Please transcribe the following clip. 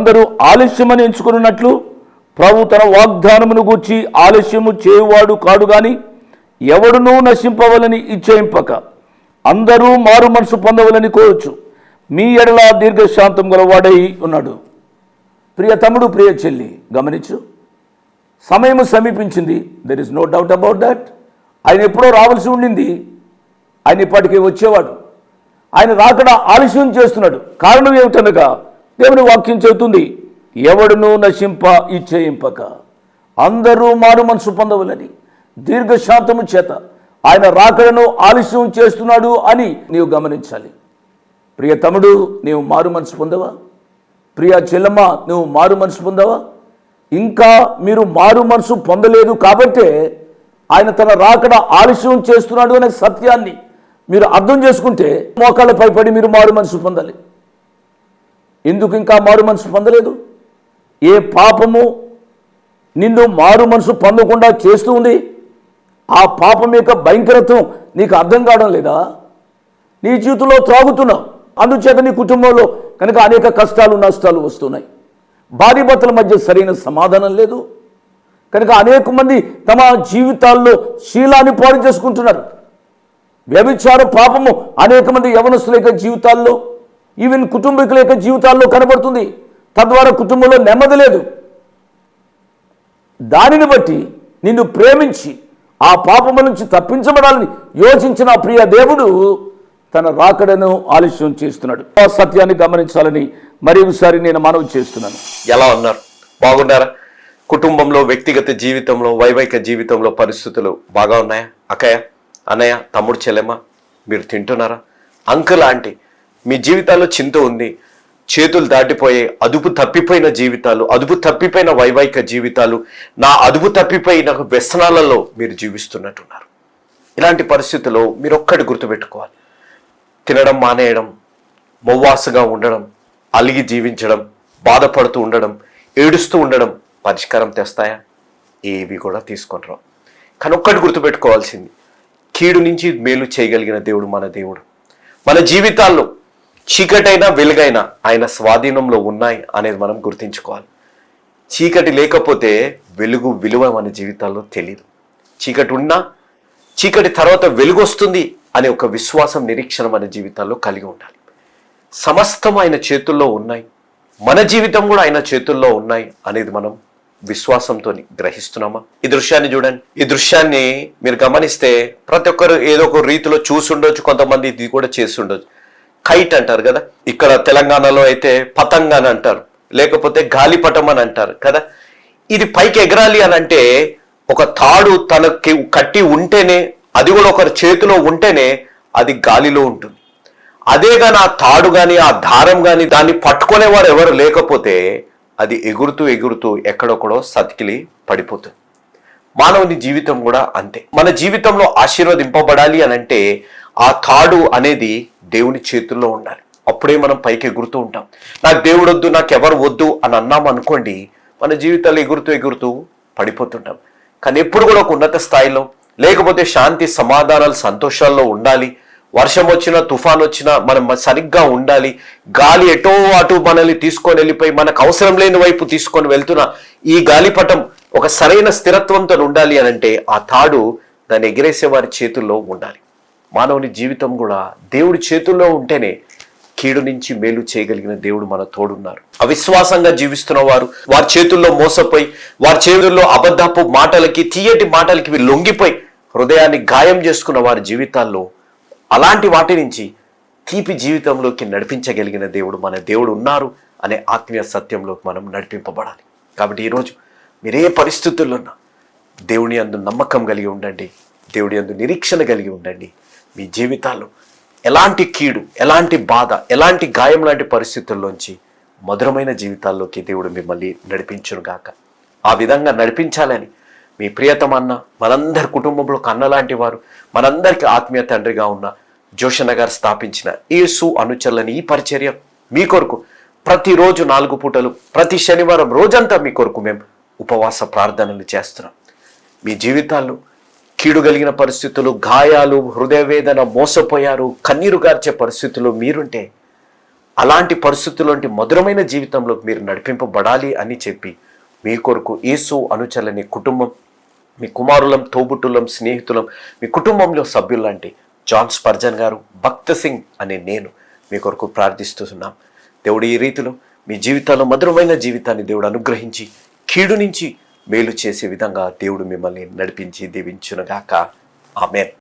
కొందరు ఆలస్యమని ఎంచుకున్నట్లు ప్రభు తన వాగ్దానమును గూర్చి ఆలస్యము చేయువాడు కాడు గాని ఎవడునూ నశింపవలని ఇచ్చేయింపక అందరూ మారు మనసు పొందవలని కోరచ్చు మీ ఎడల దీర్ఘశాంతం గలవాడై ఉన్నాడు. ప్రియ తమ్ముడు ప్రియ చెల్లి గమనించు. సమయం సమీపించింది. There is no doubt about that ఆయన ఎప్పుడో రావాల్సి ఉండింది. ఆయన ఇప్పటికీ వచ్చేవాడు. ఆయన రాకడ ఆలస్యం చేస్తున్నాడు. కారణం ఏమిటనగా దేవుని వాక్యం చెబుతుంది ఎవడును నశింప ఇచ్చేయింపక. అందరూ మారు మనసు పొందవలని దీర్ఘశాంతము చేత ఆయన రాకడను ఆలస్యం చేస్తున్నాడు అని నీవు గమనించాలి. ప్రియ తమ్ముడు నీవు మారు మనసు పొందవా? ప్రియ చెల్లమ్మ నువ్వు మారు మనసు పొందావా? ఇంకా మీరు మారు మనసు పొందలేదు కాబట్టే ఆయన తన రాకడ ఆలస్యం చేస్తున్నాడు అనే సత్యాన్ని మీరు అర్థం చేసుకుంటే మోకాళ్ళ పైపడి మీరు మారు మనసు పొందాలి. ఎందుకు ఇంకా మారు మనసు పొందలేదు? ఏ పాపము నిన్ను మారు మనసు పొందకుండా చేస్తూ ఉంది? ఆ పాపం యొక్క భయంకరత్వం నీకు అర్థం కావడం లేదా? నీ జీవితంలో త్రాగుతున్నావు అందుచేత నీ కుటుంబంలో కనుక అనేక కష్టాలు నష్టాలు వస్తున్నాయి. భార్య భర్తల మధ్య సరైన సమాధానం లేదు. కనుక అనేక మంది తమ జీవితాల్లో శీలాన్ని పాడు చేసుకుంటున్నారు. వ్యభిచార పాపము అనేక మంది యవనస్తుల యొక్క జీవితాల్లో ఈవెన్ కుటుంబీకుల యొక్క జీవితాల్లో కనబడుతుంది. తద్వారా కుటుంబంలో నెమ్మది లేదు. దానిని బట్టి నిన్ను ప్రేమించి ఆ పాపము నుంచి తప్పించబడాలని యోచించిన ప్రియ దేవుడు తన రాకడను ఆలస్యం చేస్తున్నాడు. ఆ సత్యాన్ని గమనించాలని మరి ఒకసారి నేను మనవి చేస్తున్నాను. ఎలా ఉన్నారు? బాగున్నారా? కుటుంబంలో వ్యక్తిగత జీవితంలో వైవాహిక జీవితంలో పరిస్థితులు బాగా ఉన్నాయా? అక్కయ్య అన్నయ్య తమ్ముడు చెల్లెమ్మ మీరు తింటున్నారా? అంకుల్ ఆంటీ మీ జీవితాల్లో చింత ఉంది చేతులు దాటిపోయే అదుపు తప్పిపోయిన జీవితాలు అదుపు తప్పిపోయిన వైవాహిక జీవితాలు నా అదుపు తప్పిపోయిన వ్యసనాలలో మీరు జీవిస్తున్నట్టున్నారు. ఇలాంటి పరిస్థితుల్లో మీరు ఒక్కటి గుర్తుపెట్టుకోవాలి. తినడం మానేయడం మొవ్వాసుగా ఉండడం అలిగి జీవించడం బాధపడుతూ ఉండడం ఏడుస్తూ ఉండడం పరిష్కారం తెస్తాయా? ఏవి కూడా తీసుకొని రావు కానీ ఒక్కటి గుర్తుపెట్టుకోవాల్సింది కీడు నుంచి మేలు చేయగలిగిన దేవుడు మన దేవుడు. మన జీవితాల్లో చీకటైనా వెలుగైనా ఆయన స్వాధీనంలో ఉన్నాయి అనేది మనం గుర్తించుకోవాలి. చీకటి లేకపోతే వెలుగు విలువ మన జీవితాల్లో తెలియదు చీకటి ఉన్నా చీకటి తర్వాత వెలుగు వస్తుంది అనే ఒక విశ్వాసం నిరీక్షణ మన జీవితాల్లో కలిగి ఉండాలి. సమస్తం ఆయన చేతుల్లో ఉన్నాయి. మన జీవితం కూడా ఆయన చేతుల్లో ఉన్నాయి అనేది మనం విశ్వాసంతో గ్రహిస్తున్నామా? ఈ దృశ్యాన్ని చూడండి. ఈ దృశ్యాన్ని మీరు గమనిస్తే ప్రతి ఒక్కరు ఏదో ఒక రీతిలో చూసుండొచ్చు కొంతమంది ఇది కూడా చేస్తుండొచ్చు. కైట్ అంటారు కదా? ఇక్కడ తెలంగాణలో అయితే పతంగ్ అని అంటారు. లేకపోతే గాలిపటం అని అంటారు కదా? ఇది పైకి ఎగరాలి అని అంటే ఒక తాడు తనకి కట్టి ఉంటేనే అది కూడా ఒకరి చేతిలో ఉంటేనే అది గాలిలో ఉంటుంది. అదే కానీ ఆ తాడు కానీ ఆ దారం కానీ దాన్ని పట్టుకునేవారు ఎవరు లేకపోతే అది ఎగురుతూ ఎగురుతూ ఎక్కడొక్కడో సతికిలి పడిపోతుంది. మానవుని జీవితం కూడా అంతే. మన జీవితంలో ఆశీర్వదింపబడాలి అని అంటే ఆ తాడు అనేది దేవుని చేతుల్లో ఉండాలి. అప్పుడే మనం పైకి ఎగురుతూ ఉంటాం. నాకు దేవుడు వద్దు నాకు ఎవరు వద్దు అని అన్నాం అనుకోండి మన జీవితాలు ఎగురుతూ ఎగురుతూ పడిపోతుంటాం. కానీ ఎప్పుడు కూడా ఒక ఉన్నత స్థాయిలో లేకపోతే శాంతి సమాధానాలు సంతోషాల్లో ఉండాలి. వర్షం వచ్చినా తుఫాన్ వచ్చినా మనం సరిగ్గా ఉండాలి. గాలి ఎటో అటు మనల్ని తీసుకొని వెళ్ళిపోయి మనకు అవసరం లేని వైపు తీసుకొని వెళ్తున్న ఈ గాలిపటం ఒక సరైన స్థిరత్వంతో ఉండాలి అని అంటే ఆ తాడు దాన్ని ఎగిరేసే వారి చేతుల్లో ఉండాలి. మానవుని జీవితం కూడా దేవుడి చేతుల్లో ఉంటేనే కీడు నుంచి మేలు చేయగలిగిన దేవుడు మన తోడున్నారు. అవిశ్వాసంగా జీవిస్తున్న వారు వారి చేతుల్లో మోసపోయి వారి చేతుల్లో అబద్ధపు మాటలకి తీయటి మాటలకి లొంగిపోయి హృదయాన్ని గాయం చేసుకున్న వారి జీవితాల్లో అలాంటి వాటి నుంచి తీపి జీవితంలోకి నడిపించగలిగిన దేవుడు మన దేవుడు ఉన్నారు అనే ఆత్మీయ సత్యంలోకి మనం నడిపింపబడాలి. కాబట్టి ఈరోజు మీరే పరిస్థితుల్లో ఉన్నా దేవుని అందు నమ్మకం కలిగి ఉండండి దేవుడి అందు నిరీక్షణ కలిగి ఉండండి. మీ జీవితాల్లో ఎలాంటి కీడు ఎలాంటి బాధ ఎలాంటి గాయం లాంటి పరిస్థితుల్లోంచి మధురమైన జీవితాల్లోకి దేవుడు మిమ్మల్ని నడిపించును గాక ఆ విధంగా నడిపించాలని మీ ప్రియతమన్న మనందరి కుటుంబంలో కన్న లాంటి వారు మనందరికీ ఆత్మీయ తండ్రిగా ఉన్న జోషన్న గారు స్థాపించిన ఏసు అనుచరులని ఈ పరిచర్య మీ కొరకు ప్రతిరోజు నాలుగు పూటలు ప్రతి శనివారం రోజంతా మీ కొరకు మేము ఉపవాస ప్రార్థనలు చేస్తున్నాం. మీ జీవితాల్లో కీడు కలిగిన పరిస్థితులు గాయాలు హృదయ వేదన మోసపోయారు కన్నీరు గార్చే పరిస్థితులు మీరుంటే అలాంటి పరిస్థితుల్లోంటి మధురమైన జీవితంలో మీరు నడిపింపబడాలి అని చెప్పి మీ కొరకు యేసు అనుచలని కుటుంబం మీ కుమారులం తోబుట్టులం స్నేహితులం మీ కుటుంబంలో సభ్యులాంటి జాన్ స్పర్జన్ గారు భక్త సింగ్ అనే నేను మీ కొరకు ప్రార్థిస్తున్నాం. దేవుడు ఈ రీతిలో మీ జీవితాల్లో మధురమైన జీవితాన్ని దేవుడు అనుగ్రహించి కీడు నుంచి మేలు చేసే విధంగా దేవుడు మిమ్మల్ని నడిపించి దీవించునుగాక. ఆమెన్.